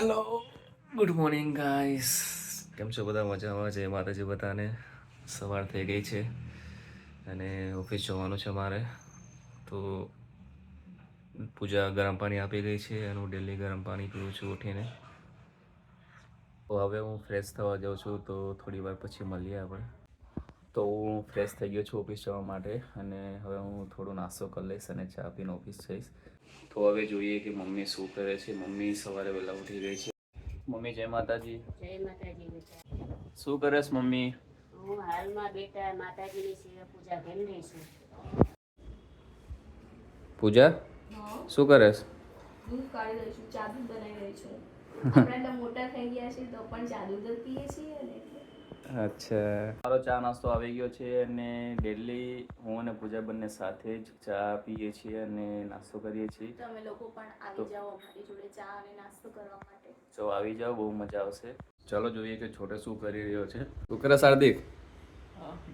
Hello good morning guys કેમ છો બધા? મજામાં જય માતાજી બધાને? સવાર થઈ ગઈ છે અને ઓફિસ જવાનું છે મારે. તો પૂજા ગરમ પાણી આપી ગઈ છે અને હું ડેલી ગરમ પાણી પીવું છું ઉઠીને. તો હવે હું ફ્રેશ થવા જાઉં છું, તો થોડી વાર પછી મળીએ આપણે. તો હું ફ્રેશ થઈ ગયો છું ઓફિસ જવા માટે અને હવે હું થોડો નાસ્તો કરી લઈશ અને ચા પીને ઓફિસ જઈશ. તો હવે જોઈએ કે મમ્મી શું કરે છે. મમ્મી સવારે વહેલા ઉઠી ગઈ છે. મમ્મી જય માતાજી. જય માતાજી શું કરે છે મમ્મી? હું હાલમાં બેટા માતાજીની સેવા પૂજા કરી રહી છું. પૂજા? શું કરે છે? દૂધ કાઢી રહી છું ચા દૂધ બનાવી રહી છું. આપણે મોટા થઈ ગયા છીએ તો પણ ચા દૂધ પીએ છીએ ને એટલે અચ્છા. મારો ચા નાસ્તો આવી ગયો છે અને ડેલી હું અને પૂજા બંને સાથે જ ચા પીએ છીએ અને નાસ્તો કરીએ છીએ. તમે લોકો પણ આવી જાઓ અમારી જોડે ચા અને નાસ્તો કરવા માટે. જો આવી જાઓ બહુ મજા આવશે. ચાલો જોઈએ કે છોટે શું કરી રહ્યો છે. શું કરે હાર્દિક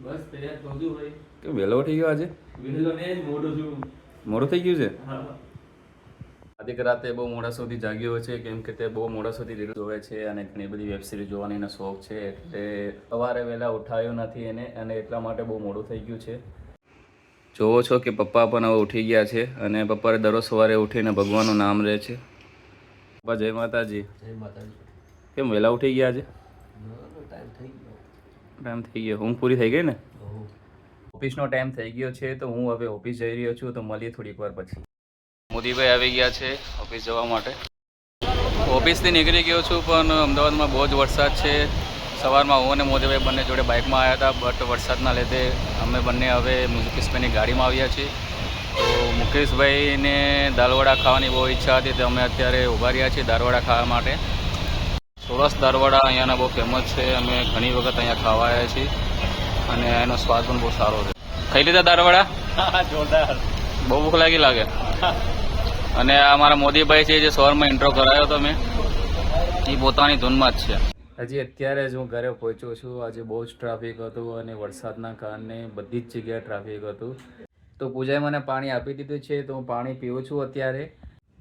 બસ તૈયાર છું ભાઈ. કે વહેલો ઉઠી ગયો આજે? વહેલો ને મોડું છું મોડું થઈ ગયું છે? હા. આદિક રાતે બહુ મોડા સુધી જાગ્યો છે કેમ કે તે બહુ મોડા સુધી રીલ જોવે છે અને ઘણી બધી વેબ સિરીઝ જોવાની એનો શોખ છે એટલે સવારે વહેલા ઉઠાયો નથી એને અને એટલા માટે બહુ મોડું થઈ ગયું છે. જોવો છો કે પપ્પા પણ હવે ઉઠી ગયા છે અને પપ્પાએ દરરોજ સવારે ઉઠીને ભગવાનનું નામ લે છે. પપ્પા જય માતાજી. જય માતાજી. કેમ વહેલા ઉઠી ગયા છે? ટાઈમ થઈ ગયો. ઊંઘ પૂરી થઈ ગઈ ને? ઓફિસનો ટાઈમ થઈ ગયો છે તો હું હવે ઓફિસ જઈ રહ્યો છું તો મળીએ થોડીક વાર પછી. મોદીભાઈ આવી ગયા છે ઓફિસ જવા માટે. ઓફિસથી નીકળી ગયો છું પણ અમદાવાદમાં બહુ જ વરસાદ છે. સવારમાં હું અને મોદીભાઈ બંને જોડે બાઇકમાં આવ્યા હતા બટ વરસાદના લીધે અમે બંને હવે મુકેશભાઈની ગાડીમાં આવ્યા છીએ. તો મુકેશભાઈને દાલવડા ખાવાની બહુ ઈચ્છા હતી તો અમે અત્યારે ઊભા રહ્યા છીએ દાલવડા ખાવા માટે. સોરસ દાલવડા અહીંયાના બહુ ફેમસ છે અમે ઘણી વખત અહીંયા ખાવા આવ્યા છીએ અને એનો સ્વાદ પણ બહુ સારો છે. ખાઈ લીધા દાળવડા જોરદાર. બહુ ભૂખ લાગી લાગે. અને આ મારા મોદીભાઈ છે, જે સવારમાં ઇન્ટ્રો કરાયો હતો મેં, એ પોતાની ધૂનમાં જ છે. હજી અત્યારે જ હું ઘરે પહોંચ્યો છું. આજે બહુ જ ટ્રાફિક હતું અને વરસાદના કારણે બધી જ જગ્યાએ ટ્રાફિક હતું. તો પૂજાએ મને પાણી આપી દીધું છે, તો હું પાણી પીવું છું અત્યારે.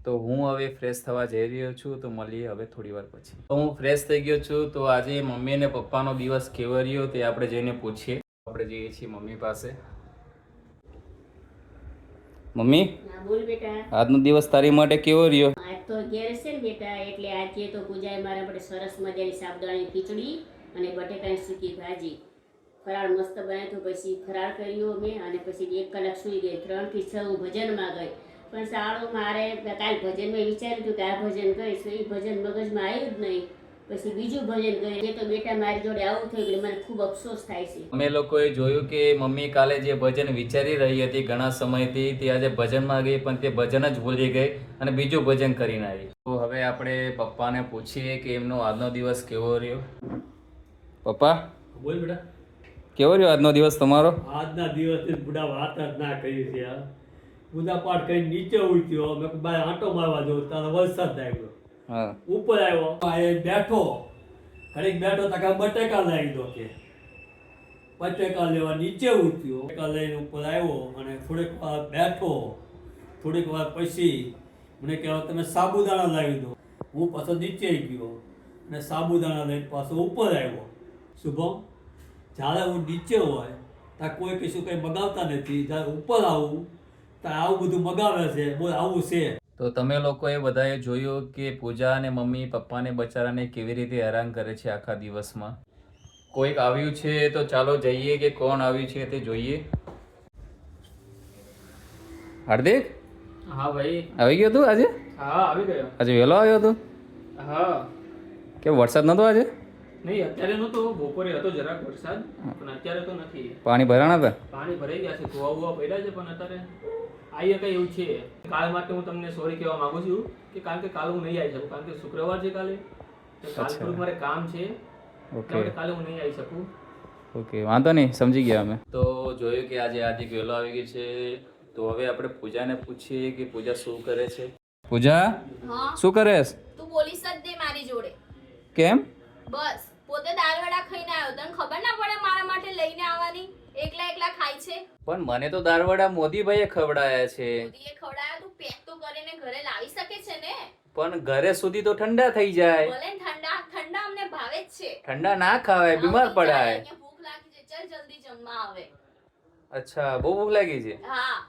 તો હું હવે ફ્રેશ થવા જઈ રહ્યો છું, તો મળીએ હવે થોડી વાર પછી. તો હું ફ્રેશ થઈ ગયો છું, તો આજે મમ્મી અને પપ્પાનો દિવસ કેવો રહ્યો તે આપણે જઈને પૂછીએ. આપણે જઈએ છીએ મમ્મી પાસે. મમ્મી? બોલ બેટા. આજનો દિવસ તારી માટે કેવો રહ્યો? આજ તો ઘેર છે ને બેટા એટલે આજે તો પૂજાએ મારા માટે સરસ મજાની સાબદાણી ખીચડી અને બટેકાની સૂકી ભાજી. ફરાળ મસ્ત બનાવ્યું હતું પછી ફરાળ કર્યો મેં અને પછી એક કલાક સૂઈ ગઈ ત્રણથી છ હું ભજનમાં ગઈ. પણ સારું મારે કાલ ભજનમાં વિચાર્યું હતું કે આ ભજન કરીશ એ ભજન મગજમાં આવ્યું જ નહીં. પછી બીજું ભજન ગયું એ તો બેટા મારી જોડે આવું થયું એટલે મને ખૂબ અફસોસ થાય છે. અમે લોકોએ જોયું કે મમ્મી કાલે જે ભજન વિચારી રહી હતી ઘણા સમયથી તે આજે ભજનમાં ગઈ પણ તે ભજન જ ભૂલી ગઈ અને બીજું ભજન કરીને આવી. તો હવે આપણે પપ્પાને પૂછીએ કે એમનો આજનો દિવસ કેવો રહ્યો? પપ્પા? બોલ બેટા. કેવો રહ્યો આજનો દિવસ તમારો? આજના દિવસે બુડા વાત જ ના કરી છે પૂજા પાઠ કરીને નીચે ઉઠ્યો મેં આંટો મારવા જવું તારો વરસાદ થાય હા ઉપર આવ્યો. એ બેઠો. ઘડીક બેઠો તકા બટેકા લઈ દો કે. બટેકા લેવા નીચે ઉઠ્યો બટેકા લઈને ઉપર આવ્યો અને થોડીક વાર બેઠો. થોડીક વાર પછી મને કહેવા તમે સાબુદાણા લાવી દો હું પાછો નીચે ગયો અને સાબુદાણા લઈને પાછો ઉપર આવ્યો. શુભમ જ્યારે હું નીચે હોય, ત્યાં કોઈ કશું કંઈ મગાવતા નથી. જ્યારે ઉપર આવું, ત્યાં આવું બધું મગાવે છે, બોલ આવું છે. તો તમે લોકોએ બધાએ જોયું કે પૂજા અને મમ્મી પપ્પાને બચારાને કેવી રીતે હેરાન કરે છે આખા દિવસમાં? કોઈક આવ્યું છે તો ચાલો જઈએ કે કોણ આવ્યું છે તે જોઈએ. હાર્દિક? હા ભાઈ. આવી ગયો તું આજે? હા આવી ગયો. આજે વહેલો આવ્યો તું? હા. કે વરસાદ નતો આજે? નહીં અત્યારે નતો બપોરે હતો જરાક વરસાદ પણ અત્યારે તો નથી. પાણી ભરાણા હતા? પાણી ભરાઈ ગયા છે ધોવા બુવા પડ્યા છે પણ અત્યારે. આઈએ કઈ એવું છે? કાલ માટે હું તમને સોરી કહેવા માંગુ છું કે કારણ કે કાલે હું નહીં આવી શકું. કારણ કે શુક્રવાર છે કાલે. તો કાલ અચ્છા. મારે કામ છે. ઓકે. કાલે હું નહીં આવી શકું. ઓકે વાંધો નહીં સમજી ગયા અમે. તો જોયું કે આજે આદિક વહેલો આવી ગઈ છે. તો હવે આપણે પૂજાને પૂછીએ કે પૂજા શું કરે છે? પૂજા? હા. શું કરે તું બોલીસ જ દે મારી જોડે. કેમ? બસ પોતે દાળ વડા ખાઈને આવ્યો. તને ખબર ના પડે મારા માટે લઈને આવવાની? એકલા એકલા ખાય છે. પણ મને તો દારવાડા મોદીભાઈએ ખવડાયા છે. મોદીએ ખવડાયા તું પેક તો કરીને ઘરે લાવી શકે છે ને? પણ ઘરે સુધી તો ઠંડા થઈ જાય. ભલે ઠંડા ઠંડા અમને ભાવે જ છે. ઠંડા ના ખાવાય બીમાર પડાય અહીંયા ભૂખ લાગી છે ચાલ જલ્દી જમવા આવે અચ્છા બહુ ભૂખ લાગી છે?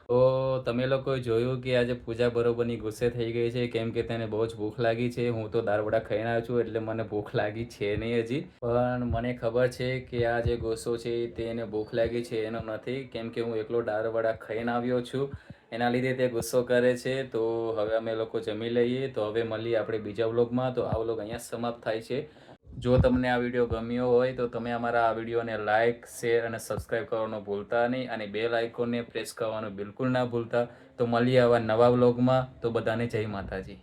તો તમે લોકો જોયું કે આજે પૂજા બરોબરની ગુસ્સે થઈ ગઈ છે કેમ કે તેને બહુ જ ભૂખ લાગી છે. હું તો દાળ વડા ખાઈને આવ્યો છું એટલે મને ભૂખ લાગી છે નહીં હજી. પણ મને ખબર છે કે આ જે ગુસ્સો છે તે એને ભૂખ લાગી છે એનો નથી કેમ કે હું એકલો દારવડા ખાઈને આવ્યો છું. એના લીધે તે ગુસ્સો કરે છે. તો હવે અમે લોકો જમી લઈએ. તો હવે મળીએ આપણે બીજા વ્લોગમાં. તો આ વ્લોગ અહીંયા સમાપ્ત થાય છે. જો તમને આ વીડિયો ગમ્યો હોય તો તમે અમારા આ વિડીયોને લાઇક શેર અને સબસ્ક્રાઇબ કરવાનું ભૂલતા નહીં અને બેલ આઇકોનને પ્રેસ કરવાનું બિલકુલ ના ભૂલતા. તો મળીએ આવા નવા વ્લોગમાં તો બધાને જય માતાજી.